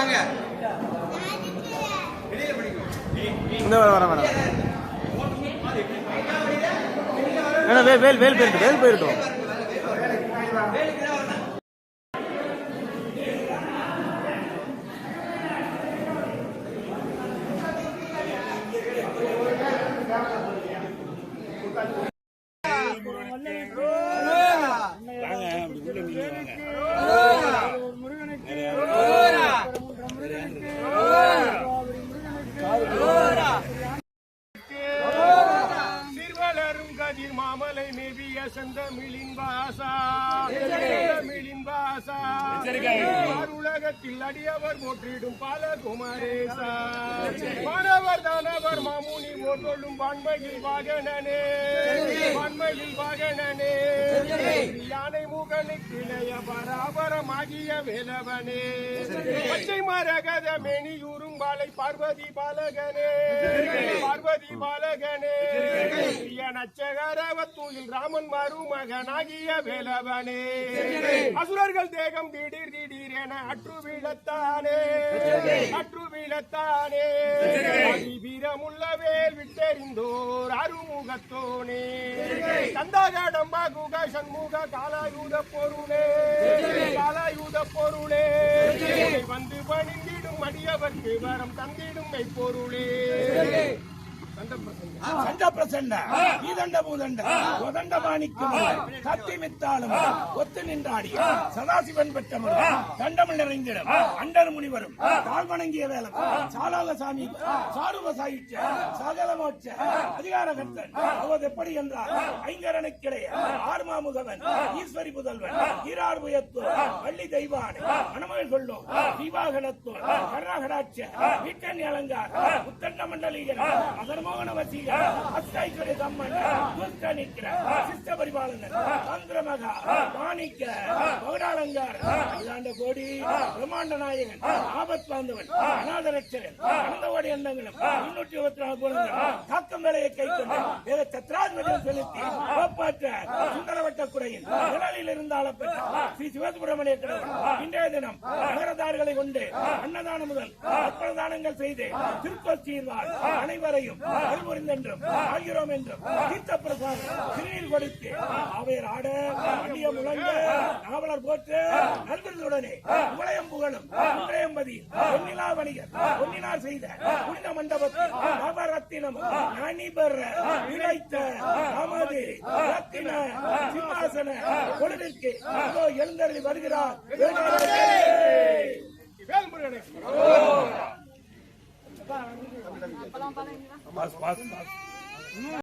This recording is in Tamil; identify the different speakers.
Speaker 1: வாங்க இந்த வர வர வர வேணா வேல் வேல் வேல் போயிருக்கு வேல்
Speaker 2: போயிருக்கோம் வாங்க உலகத்தில் அடியவர் போற்றிடும் பால குமாரேசா. மாணவர் தானவர் மாமுனி போற்றொள்ளும் வான்மையில் வாகனனே. வான்மையில் வாகனனே. யானை முகனுக்கு இளைய பராபரமாகிய வேலவனே. பச்சை மரகத மேனியூரும் பாலை பார்வதி பாலகனே. பார்வதி பாலகனே. நச்சகரவத்தூயில் ராமன் மருமகனாகிய வேலவனே. அசுரர்கள் தேகம் திடீர் திடீர் என அற்று வீழத்தானே. அற்று வீழத்தானே வீரமுள்ள வேல் விட்டெறிந்தோர் அருமுகத்தோனே. கந்தாகடம்பா குக சண்முக காலாயுத பொருளே. காலாயுத பொருளே. வந்து பணிந்திடும் அடியவர்க்கு வரம் தந்திடும் மெய்ப்பொருளே.
Speaker 3: சண்ட பிரசண்ட ஈதண்ட பூதண்ட கொதண்ட மாணிக்கம் கத்தி ஒத்து நின்றாடி சதாசிவன் பெற்றவர் தண்டமிழ் நிறைந்திடம் அண்டர் முனிவரும் தாழ் வணங்கிய வேலம் சாலால சாமி சாருவ சாயிற்ற சகல மோட்ச அதிகார கர்த்தன் எப்படி என்றால் ஐங்கரனுக்கிடைய ஆர்மாமுகவன் ஈஸ்வரி புதல்வன் ஈரார் உயர்த்து வள்ளி தெய்வான் மணமகள் கொள்ளும் தீபாகனத்தோ கருணாகராட்ச வீட்டன் அலங்கார் உத்தண்ட மண்டலிகன் அதர்மோகன வசீகர் அஸ்தைக்கரை தம்மன் துஷ்ட நிற்கிற சிஸ்ட பரிபாலனர் சந்திரமகா மாணிக்க பௌடாலங்கார் இதாண்ட கோடி பிரமாண்ட நாயகன் ஆபத் பாந்தவன் அநாத ரட்சகன் அனந்தவோடி எண்ணங்களும் முன்னூற்றி இருபத்தி நாலு குழந்தைகள் தாக்கம் வேலையை கை கொண்டு வேத சத்ராத்மதியம் செலுத்தி காப்பாற்ற சுந்தரவட்ட குறையில் நிழலில் இருந்து ஆளப்பட்ட ஸ்ரீ சிவசுப்பிரமணிய கடவுள் இன்றைய தினம் நகரதார்களை கொண்டு அன்னதானம் முதல் அற்பதானங்கள் செய்து திருக்கொச்சியிருவார் அனைவரையும் அருள்புரிந்தென்றும் ஆகிறோம் என்றும் தீர்த்த பிரசாதம் திருநீர் கொடுத்து அவையர் ஆட அடிய முழங்க நாவலர் போற்று நல்விருதுடனே உலயம் புகழும் இன்றையம்பதி பொன்னிலா வணிகர் பொன்னினார் செய்த புனித மண்டபத்தில் நவரத்தினம் ஞானிபர் இழைத்த நமது ரத்தின சிம்மாசன பொழுதிற்கு எழுந்தருளி வருகிறார்.
Speaker 2: Faz,
Speaker 3: faz, faz. Hum.